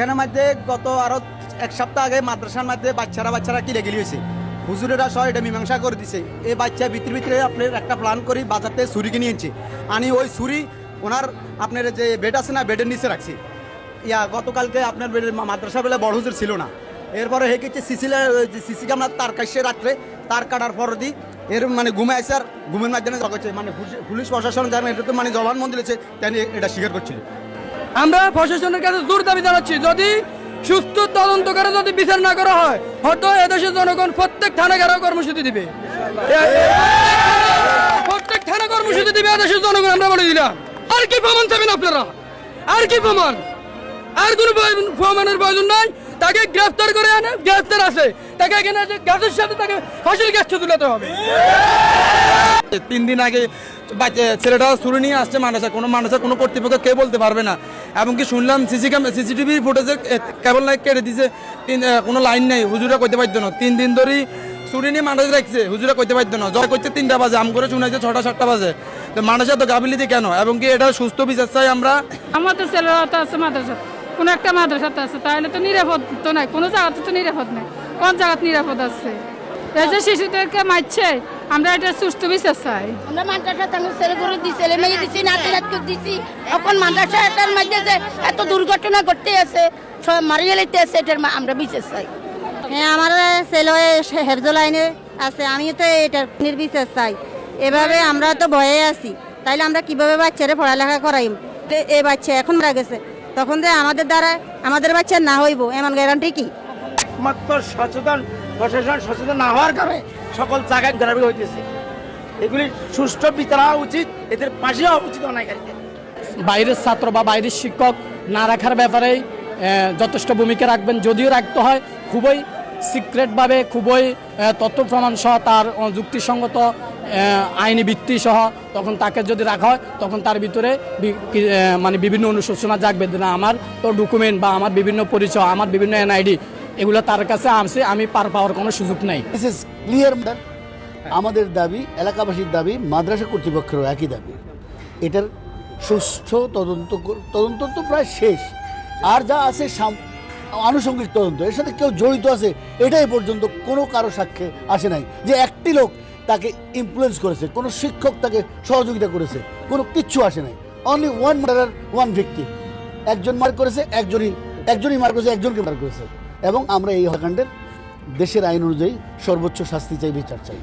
এখানের মধ্যে গত আরও এক সপ্তাহ আগে মাদ্রাসার মধ্যে বাচ্চারা বাচ্চারা কিলে গেলি হয়েছে হুজুরেরা সহ এটা মীমাংসা করে দিছে। এই বাচ্চা ভিতরে ভিতরে আপনার একটা প্ল্যান করি বাজার থেকে ছুরি কিনে আনছে। আনি ওই ছুরি, ওনার আপনার যে বেড আছে না বেডের নিচে রাখছি। ইয়া, গতকালকে আপনার মাদ্রাসা বেলা বড় হুজুর ছিল না। এরপরে হে কিছু সিসিলে সিসি ক্যামেরা তার কাছে রাত্রে, তার কাটার পর দি, এর মানে ঘুমে আসে আর ঘুমের মাধ্যমে জগছে মানে পুলিশ- প্রশাসন জানে এটা তো মানে জবানবন্দি দিয়েছে তাই এটা স্বীকার করছিল। আমরা প্রশাসনের কাছে জোর দাবি জানাচ্ছি, যদি সুস্থ তদন্ত করে যদি বিচার না করা হয়, হয়তো এদেশের জনগণ প্রত্যেক থানা ঘেরাও কর্মসূচি দিবে। প্রত্যেক থানা কর্মসূচি দিবে, এদেশের জনগণ, আমরা বলে দিলাম। আর কি প্রমাণ চাবেন আপনারা? আর কি প্রমাণ? আর কোনো প্রমাণের প্রয়োজন নাই। তাকে গ্রেফতার করে আনে, গ্রেফতার আছে। তাকে এখানে গ্যাসের সাথে তাকে ফাঁসির গ্যাস তুলাতে হবে। তিন দিন আগে ছেলেটা ছুরি নিয়ে আসছে মানুষের কোনো মানুষের কোনো কর্তৃপক্ষ কে বলতে পারবে না। এমনকি শুনলাম সিসি ক্যামেরা সিসিটিভি ফুটেজে কেবল লাইট কেটে দিছে। তিন কোনো লাইন নেই। হুজুরা করতে পারতো না। তিন দিন ধরেই ছুরি নিয়ে মানুষ রাখছে। হুজুরা করতে পারতো না। জয় করছে তিনটা বাজে। আম করে শুনেছে ছটা, সাতটা বাজে। তো মানুষের তো গাবিলিতি কেন? এবং কি এটা সুস্থ বিচার চাই আমরা? আমাদের ছেলেরা তো আছে মাদ্রাসা। কোনো একটা মাদ্রাসাতে আছে। তাহলে তো নিরাপদ তো নাই। কোনো জায়গাতে তো নিরাপদ নাই। কোন জায়গাতে নিরাপদ আছে? এই যে শিশুদেরকে মারছে আমরা এটা সুস্থ বিচার চাই। আমরা মাদ্রাসা তাঙ্গু ছেলে করে দিছি ছেলে মেয়ে দিছি নাতি নাতকে দিছি। এখন মাদ্রাসা এটার মধ্যে যে এত দুর্ঘটনা ঘটতে আছে সব মারিয়ে লইতে আছে এটার মা- আমরা বিচার চাই। হ্যাঁ আমার ছেলে হেফজ লাইনে আছে আমি তো এটার নির্বিচার চাই। এভাবে আমরা তো ভয়ে আছি। তাইলে আমরা কীভাবে বাচ্চারে পড়ালেখা করাইম? এ- এ বাচ্চা এখন মারা গেছে তখন যে আমাদের দ্বারা আমাদের বাচ্চা না হইব এমন গ্যারান্টি কি? একমাত্র সচেতন প্রশাসন সচেতন না হওয়ার কারণে সকল জায়গায় গ্রামে হইতেছে। এগুলি সুষ্ঠু বিচার হওয়া উচিত, এদের পাশে হওয়া উচিত বাইরের ছাত্র বা বাইরের শিক্ষক না রাখার ব্যাপারে যথেষ্ট ভূমিকা রাখবেন। যদিও রাখতে হয়, খুবই সিক্রেটভাবে, খুবই তথ্য প্রমাণ সহ তার যুক্তিসঙ্গত আইনি ভিত্তি সহ তখন তাকে যদি রাখা হয়, তখন তার ভিতরে মানে বিভিন্ন অনুশোচনা জাগবে না, আমার তো ডকুমেন্ট বা আমার বিভিন্ন পরিচয়, আমার বিভিন্ন এনআইডি এগুলো তার কাছে আছে আমি পার পাওয়ার কোনো সুযোগ নাই। ক্লিয়ার আমাদের দাবি, এলাকাবাসীর দাবি, মাদ্রাসা কর্তৃপক্ষেরও একই দাবি। এটার সুষ্ঠু তদন্ত তদন্ত তো প্রায় শেষ। আর যা আছে আনুষঙ্গিক তদন্ত, এর সাথে কেউ জড়িত আছে, এটাই পর্যন্ত কোনো কারও সাক্ষ্যে আসে নাই। যে একটি লোক তাকে ইনফ্লুয়েন্স করেছে, কোনো শিক্ষক তাকে সহযোগিতা করেছে, কোনো কিচ্ছু আসে নাই। Only one murder one victim একজন মার করেছে, একজনই একজনই মার করেছে, একজনকে মার করেছে। এবং আমরা এই হত্যাকাণ্ডের দেশের আইন অনুযায়ী সর্বোচ্চ শাস্তি চাই বিচার চাই।